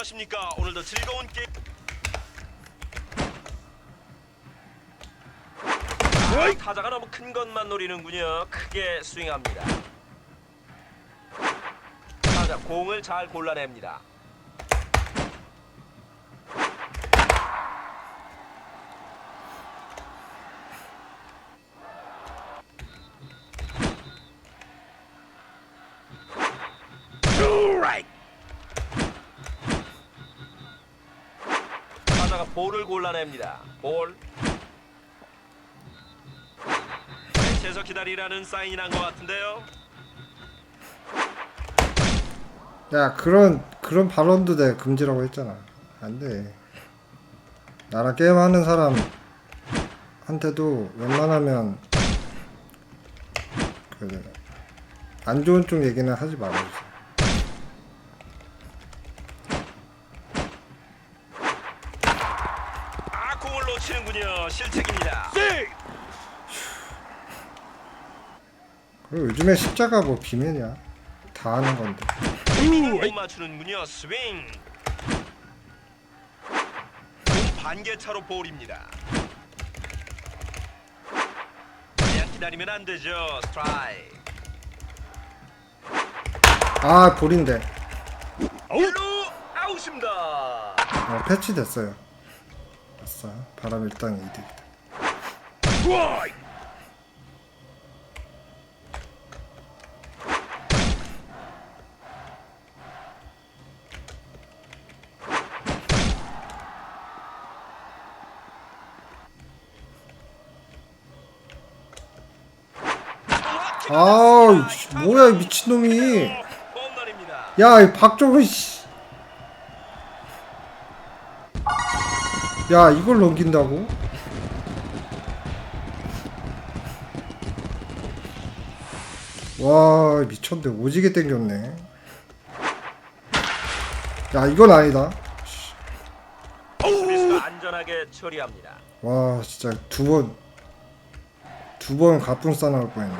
안녕하십니까. 오늘도 즐거운 게임. 아, 타자가 너무 큰 것만 노리는군요. 크게 스윙합니다. 타자 공을 잘 골라냅니다. 볼을 골라냅니다. 볼. 대체서 기다리라는 사인이 난 것 같은데요. 야 그런 그런 발언도 내가 금지라고 했잖아 안 돼 나랑 게임하는 사람 한테도 웬만하면 그안 좋은 쪽 얘기는 하지 말아주세요 그리고 요즘에 십자가 뭐 비밀이야 다 하는 건데 못 맞추는군요. 스윙. 공 반개차로 볼입니다. 그냥 기다리면 안 되죠. 스트라이크. 아 볼인데 1루 아웃입니다. 어, 패치 됐어요 아싸 바람 일당 이득이다 아우 씨, 뭐야 이 미친놈이. 야, 이 박종훈 씨. 야, 이걸 넘긴다고? 와, 미쳤네. 오지게 땡겼네. 야, 이건 아니다. 수비수가 안전하게 처리합니다. 와, 진짜 두 번, 두 번 가뿐 싸 나올 뻔했네.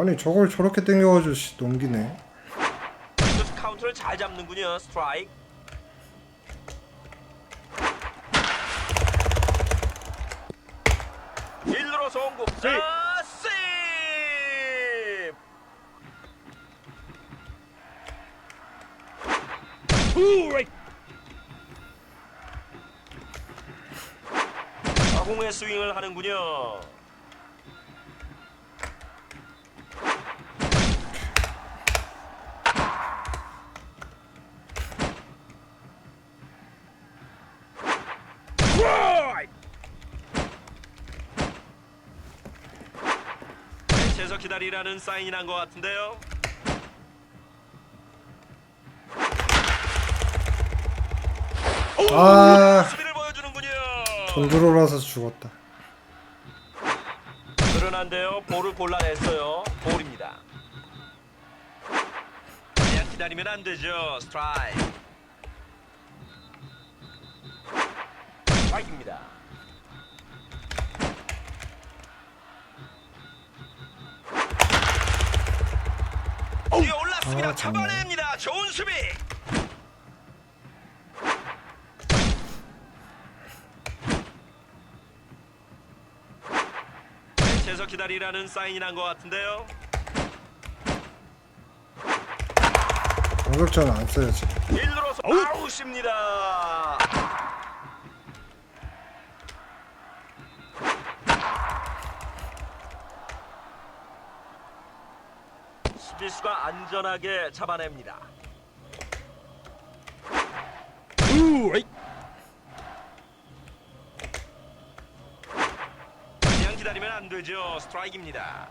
아니, 저걸 저렇게 땡겨가지고 씨, 넘기네. 투수 카운트를 잘 잡는군요. 스트라이크. 일루로 송구. 아, 세이브. 자공의 스윙을 하는군요. 대체서 기다리라는 사인이 난 것 같은데요. 아, 수비를 보여주는군요. 돈들어라서 죽었다. 그러난데요. 볼을 골라냈어요. 볼입니다. 그냥 기다리면 안 되죠. 스트라이크. 스트라이크입니다. 올랐습니다. 아. 잡아냅니다. 좋은 수비. 대체서 기다리라는 사인이 난 것 같은데요. 공격자는 안 써야지. 1루로서 아웃입니다. 안전하게 잡아냅니다. 그냥 기다리면 안 되죠. 스트라이크입니다.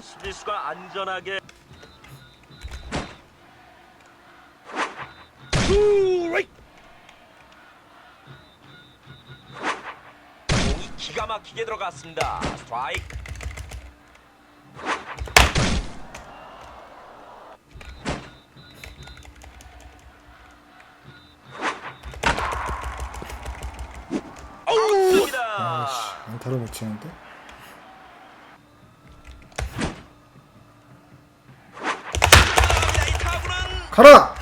수비수가 안전하게 기계 들어갔습니다. 스트라이크. 바로 아, 못 치는데? 가라!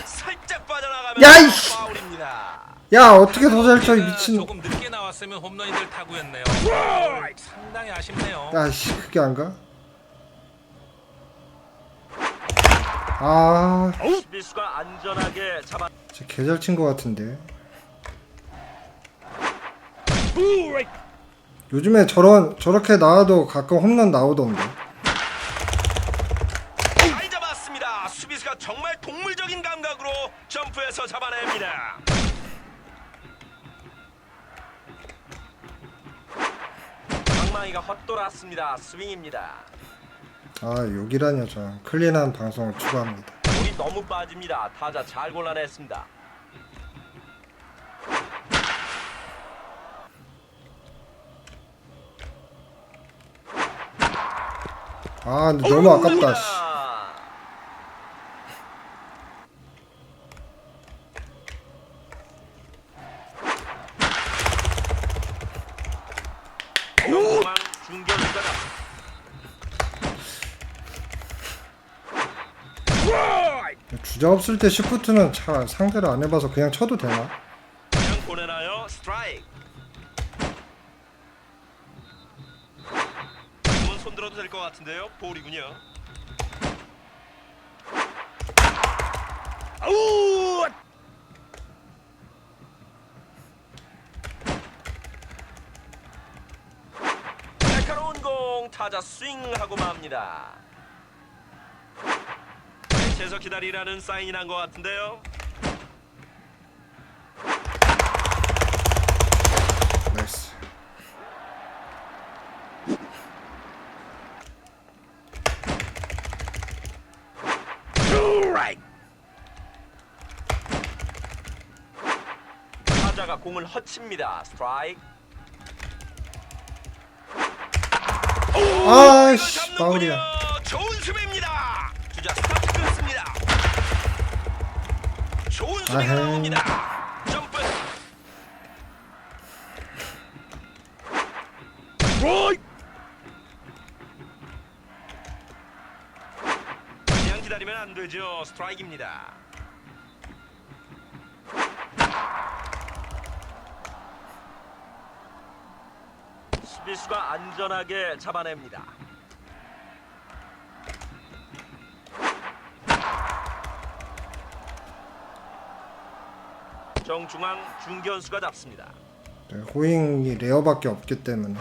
야, 이씨! 야 어떻게 더 잘 쳐 이 미친 나왔으면 홈런이 될 타구였네요. 어, 상당히 아쉽네요. 야씨 그게 안 가? 아 수비수가 안전하게 잡아 진짜 개잘 친거 같은데 요즘에 저런 저렇게 나와도 가끔 홈런 나오던데 잘 잡았습니다. 수비수가 정말 동물적인 감각으로 점프해서 잡아냅니다. 방망이가 헛돌았습니다. 스윙입니다. 아 욕이라뇨 저 클린한 방송을 추구합니다 볼이 너무 빠집니다. 타자 잘 골라냈습니다. 아 근데 너무 아깝다 씨. 주자 없을 때 시프트는 잘 상대를 안 해봐서 그냥 쳐도 되나? 그냥 보내나요? 스트라이크. 한번 손들어도 될 것 같은데요. 볼이군요. 아우! 날카로운 공 타자 스윙하고 맙니다. 대체해서 기다리라는 사인이 난 것 같은데요. 나이스 타자가 공을 허칩니다. 스트라이크. 아이씨. 파울이야 좋은 수비입니다. 주자 스타트 끊습니다. 좋은 수비가 아헤이. 나옵니다. 점프. 그냥 기다리면 안 되죠. 스트라이크입니다. 수비수가 안전하게 잡아냅니다. 정중앙 중견수가 잡습니다. 네, 호잉이 레어밖에 없기 때문에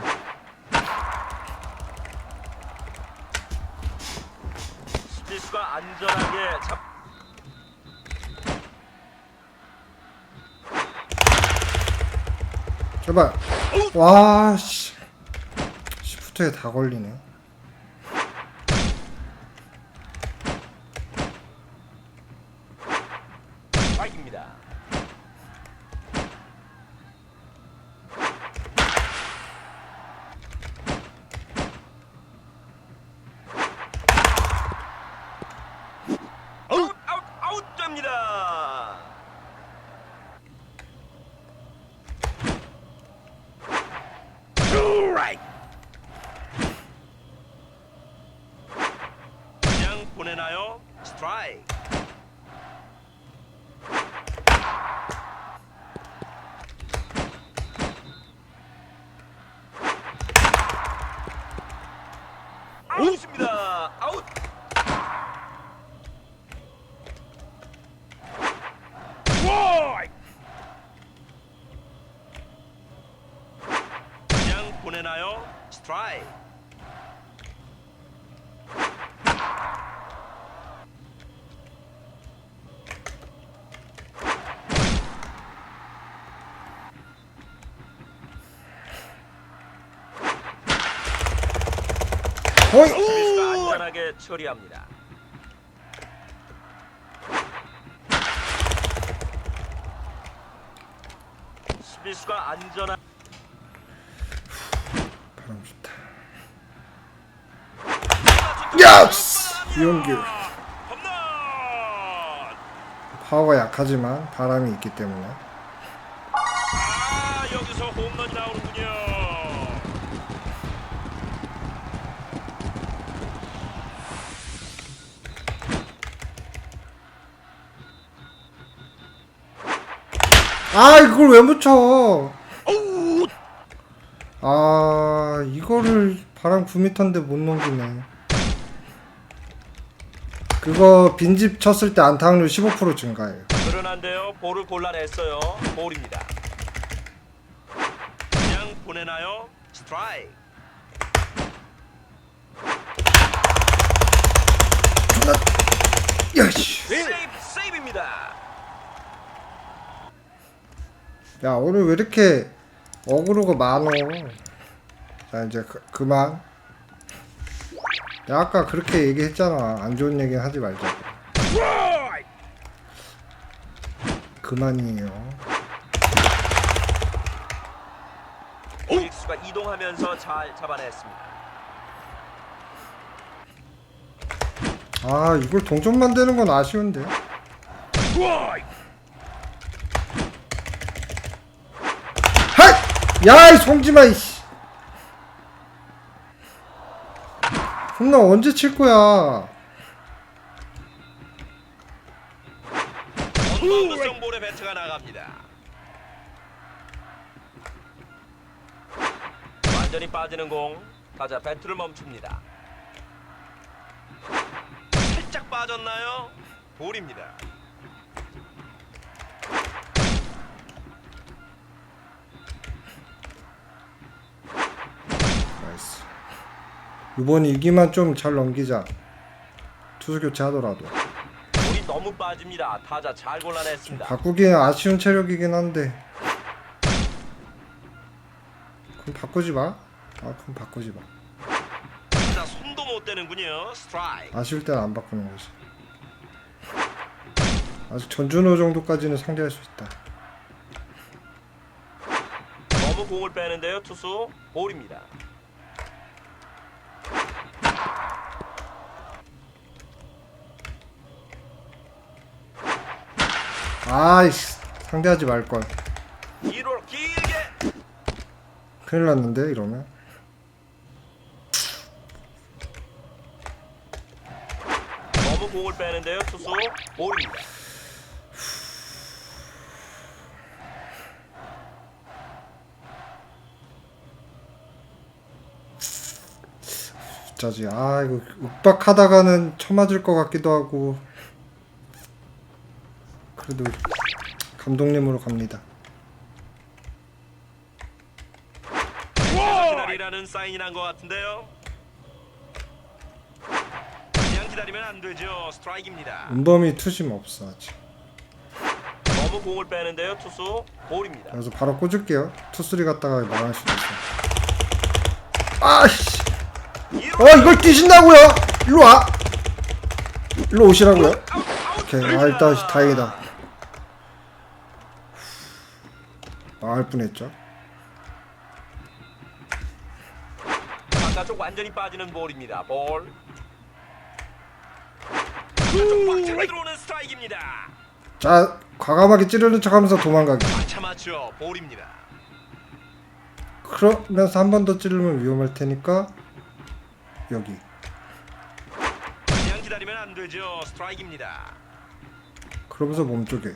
수비수가 안전하게 잡. 제발 와씨 시프트에 다 걸리네 스트라이크입니다. 아웃 아웃 아웃 됩니다. 그냥 보내나요? 스트라이크. 수비수가 안전하게 처리합니다. 수비수가 안전한 바람 좋다 야스 이용규 홈런! 파워가 약하지만 바람이 있기 때문에 아 여기서 홈런이 나오는군요. 아 이걸 왜 묻혀 아 이거를 바람 9m인데 못 넘기네 그거 빈집 쳤을 때 안타 확률 15% 증가해요 그러난데요. 볼을 골라냈어요. 볼입니다. 그냥 보내나요? 스트라이크. 야씨 세이브, 세이브입니다. 야 오늘 왜 이렇게 어그로가 많어? 자 이제 그, 그만. 야 아까 그렇게 얘기했잖아. 안 좋은 얘기 하지 말자고. 그만이에요. 오익수가 이동하면서 잘 잡아냈습니다. 아 이걸 동점 만드는 건 아쉬운데 하이! 야 이 송지마 이씨 홈런 언제 칠 거야 원바운드성 볼에 배트가 나갑니다. 완전히 빠지는 공. 타자 배트를 멈춥니다. 살짝 빠졌나요? 볼입니다. 나이스 이번 이기만 좀 잘 넘기자 투수 교체하더라도 볼이 너무 빠집니다. 타자 잘 골라냈습니다. 바꾸기엔 아쉬운 체력이긴 한데 그럼 바꾸지 마. 아 그럼 바꾸지 마. 타자 손도 못 대는군요. 스트라이크. 아쉬울 때는 안 바꾸는 거지. 아직 전준호 정도까지는 상대할 수 있다. 너무 공을 빼는데요. 투수 볼입니다. 아이씨 상대하지 말 걸. 1호 길게 큰일 났는데 이러면. 너무 공을 빼는데요. 투수 볼입니다. 짜지. 아 이거 윽박하다가는 쳐맞을 것 같기도 하고. 그래도 감독님으로 갑니다. 기다리라는 사인이 난 것 같은데요. 그냥 기다리면 안 되죠. 스트라이크입니다. 은범이 투심 없어 아직. 너무 공을 빼는데요. 투수 볼입니다. 그래서 바로 꽂을게요. 투쓰리 갔다가 망할 수도 있어. 아씨. 어 이걸 뛰신다고요? 일로 와. 일로 오시라고요? 오케이. 아 일단 다행이다. 망할 뻔했죠. 바깥쪽 완전히 빠지는 볼입니다. 볼. 바깥쪽 박차로 들어오는 스트라이크입니다. 자 과감하게 찌르는 척하면서 도망가기. 맞죠. 볼입니다. 그러면서 한 번 더 찌르면 위험할 테니까 여기. 그냥 기다리면 안 되죠. 스트라이크입니다. 그러면서 몸쪽에.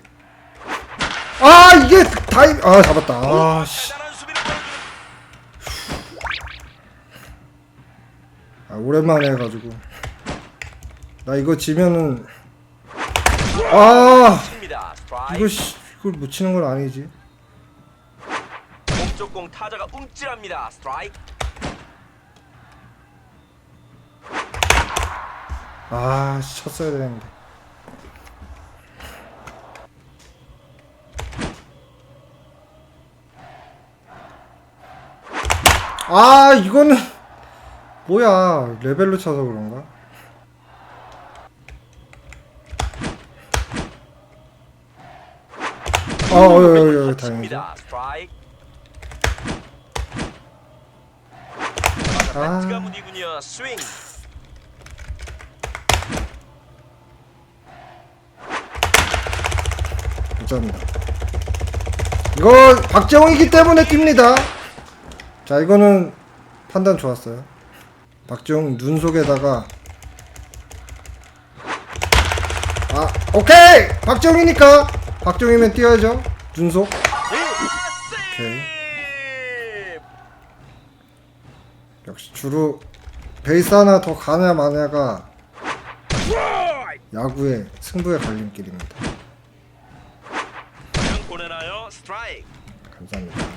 아 이게 다이 아 잡았다. 아 씨. 대단한 수비를 보여주는 아, 오랜만에 해가지고 나 이거 지면은 아. 이거 씨 이걸 못 치는 건 아니지 공 타자가 움찔합니다. 스트라이크. 아 씨, 쳤어야 되는데 아 이거는 뭐야 레벨로 쳐서 그런가 아 어이 어이 어이 다행이죠 칩니다. 스트라이크. 아. 배트가 무디군요. 스윙. 감사합니다. 이거 박재홍이기 때문에 뜁니다. 자, 이거는 판단 좋았어요. 박재홍 눈 속에다가 아, 오케이! 박재홍이니까 박재홍이면 뛰어야죠. 눈 속. 오케이. 역시 주로 베이스 하나 더 가냐 마냐가 야구의 승부의 갈림길입니다. 감사합니다.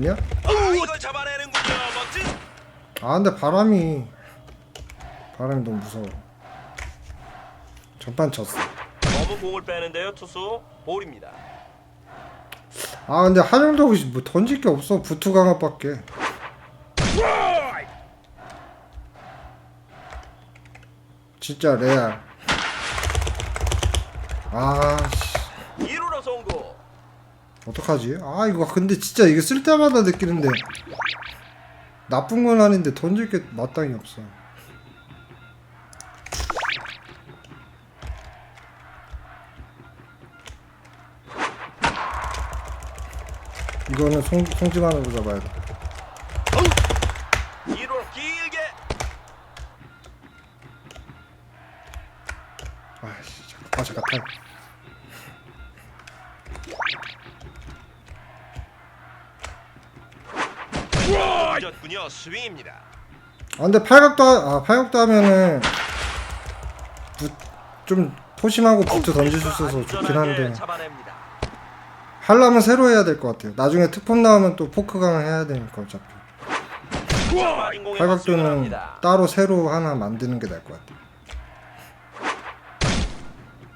좋냐? 아, 이걸 잡아내는군요. 멋진. 아 근데 바람이 바람이 너무 무서워. 전판 쳤어. 너무 공을 빼는데요. 투수 볼입니다. 아 근데 한영덕이 뭐 던질 게 없어 부투 강압밖에. 진짜 레알. 아 씨. 1루로 송구. 어떡하지? 아 이거 근데 진짜 이거 쓸 때마다 느끼는데 나쁜 건 아닌데 던질 게 마땅히 없어. 이거는 송, 송지만으로 잡아야 돼. 2루로 길게. 아씨 잠깐 아 잠깐 타임. 졌군요. 스윙입니다. 아 근데 팔각도 하- 아 팔각도 하면은 부, 좀 포심하고 부트 던질 수 있어서 좋긴 한데 잡아냅니다. 하려면 새로 해야 될 것 같아요. 나중에 특폼 나오면 또 포크강 해야 되니까 어차피. 팔각도는. 따로 새로 하나 만드는 게 나을 것 같아.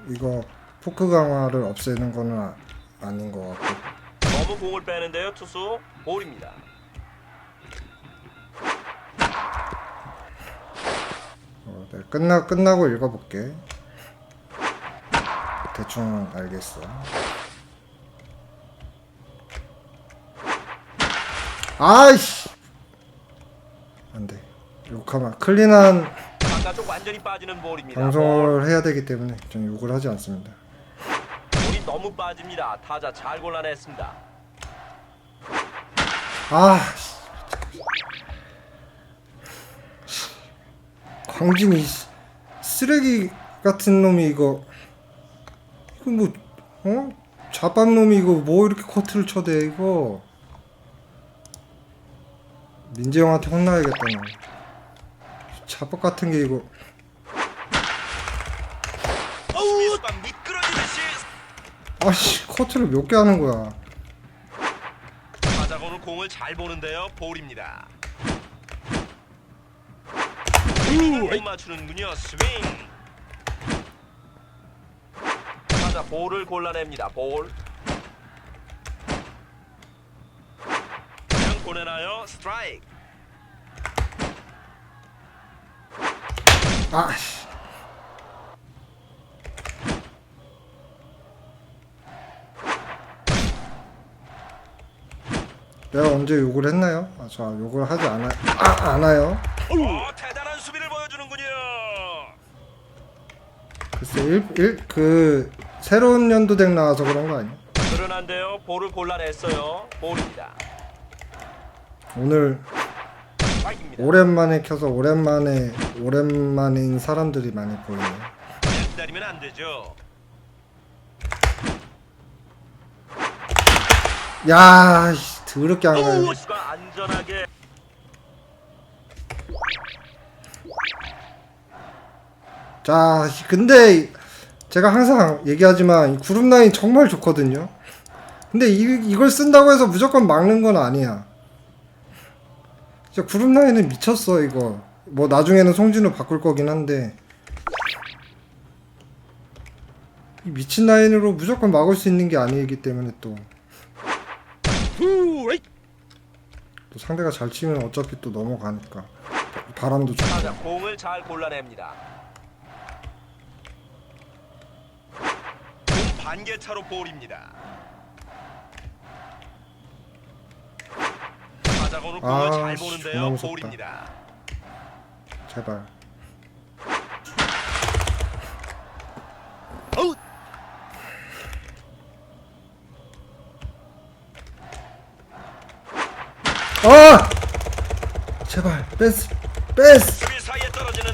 이거 포크 강화를 없애는 거는 아, 아닌 것 같고. 너무 공을 빼는데요. 투수 볼입니다. 끝나 끝나고 읽어볼게. 대충 알겠어. 아이씨. 안 돼. 욕하면 클린한 바깥쪽 완전히 빠지는 볼입니다. 볼. 방송을 해야 되기 때문에 전 욕을 하지 않습니다. 볼이 너무 빠집니다. 타자 잘 골라냈습니다. 아, 씨. 광진이 씨, 쓰레기 같은 놈이 이거 이거 뭐 어? 자밥 놈이 이거 뭐 이렇게 커트를 쳐대 이거 민재 형한테 혼나야겠다 너. 자밥 같은 게 이거 아씨 커트를 몇 개 하는 거야 공을 잘 보는데요. 볼입니다. 못 맞추는군요. 스윙. 타자 볼을 골라냅니다. 볼. 그냥 보내나요? 스트라이크. 아 씨 내가 언제 욕을 했나요? 아, 저 욕을 하지 않아 아, 않아요. 어, 대단한 수비를 보여주는군요. 글쎄 일, 일, 그 새로운 연도 덱 나와서 그런 거 아니야? 그러난데요. 볼을 골라냈어요. 볼입니다. 오늘 스트라이크입니다. 오랜만에 켜서 오랜만에 오랜만인 사람들이 많이 보이네. 기다리면 안 되죠. 야, 씨, 더럽게 안 가요. 수비수가 안전하게 자, 근데 제가 항상 얘기하지만 이 그룹 라인 정말 좋거든요. 근데 이, 이걸 쓴다고 해서 무조건 막는 건 아니야. 진짜 그룹 라인은 미쳤어 이거. 뭐 나중에는 송진우 바꿀 거긴 한데 이 미친 라인으로 무조건 막을 수 있는 게 아니기 때문에 또. 또 상대가 잘 치면 어차피 또 넘어가니까 바람도 좋고. 공을 잘 골라냅니다. 반개 차로 볼입니다. 오늘 공을 아, 잘 씨, 보는데요. 무섭다. 볼입니다. 제발. 아! 제발 수비 사이에 떨어지는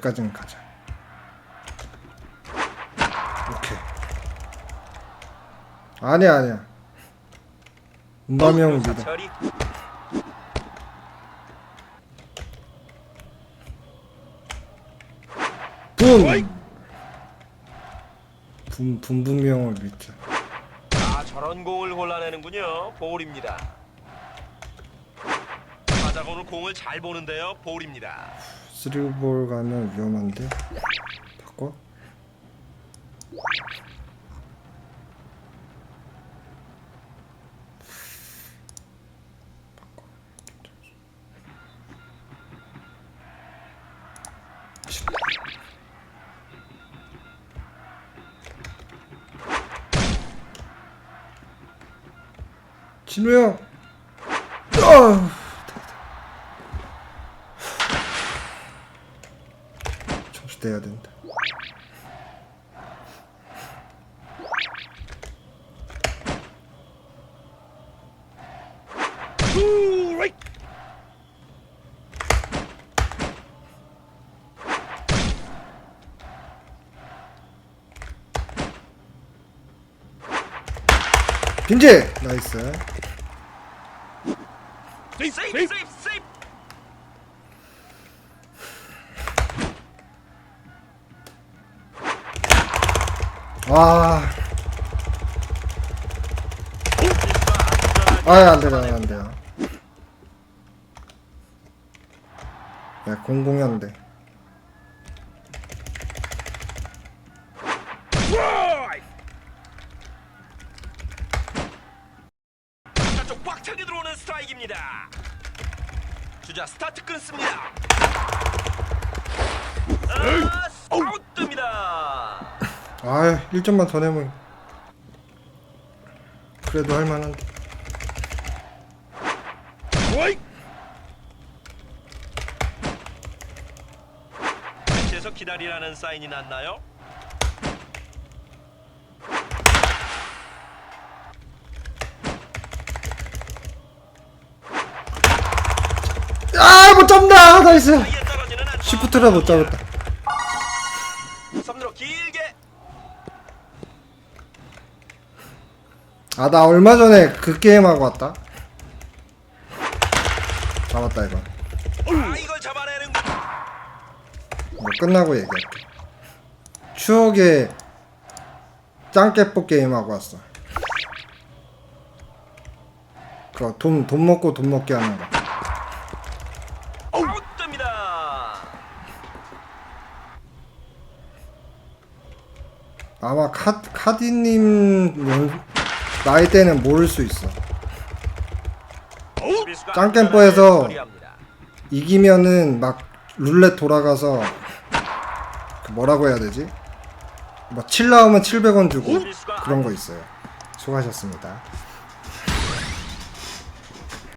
여기까지는 가자. 오케이. 아니야 아니야. 운밤형 자, 믿어. 붐. 붐 붐붐형을 믿자. 아 저런 공을 골라내는군요. 볼입니다. 타자가 오늘 공을 잘 보는데요. 볼입니다. 쓰리볼 가면 위험한데. 바꿔. 진우 형. 아! 빈지 나이스. 세이프 세이프 세이프. 와. 아야 안 돼요 안돼요. 야 공공연대. 바깥쪽 꽉 차게 들어오는 스트라이크입니다. 주자 스타트 끊습니다. 아, 아웃됩니다. 아 1점만 더 내면 그래도 할만한데. 벤 치에서 기다리라는 사인이 났나요? 아 못 잡는다 나이스. 사이에 떨어지는 안타. 시프트라 못 잡았다. 3루로 길게 아 나 얼마 전에 그 게임 하고 왔다. 잡았다 이거. 아 이걸 잡아내는 뭐 끝나고 얘기할게. 추억의 짱깨뽀 게임 하고 왔어. 그거 돈, 돈 먹고 돈 먹게 하는 거. 아웃됩니다. 아마 카, 카디님 연, 나이 때는 모를 수 있어. 처리합니다. 이기면은 막 룰렛 돌아가서 그 뭐라고 해야 되지? 뭐 7 나오면 700원 주고 그런 거 있어요. 수고하셨습니다.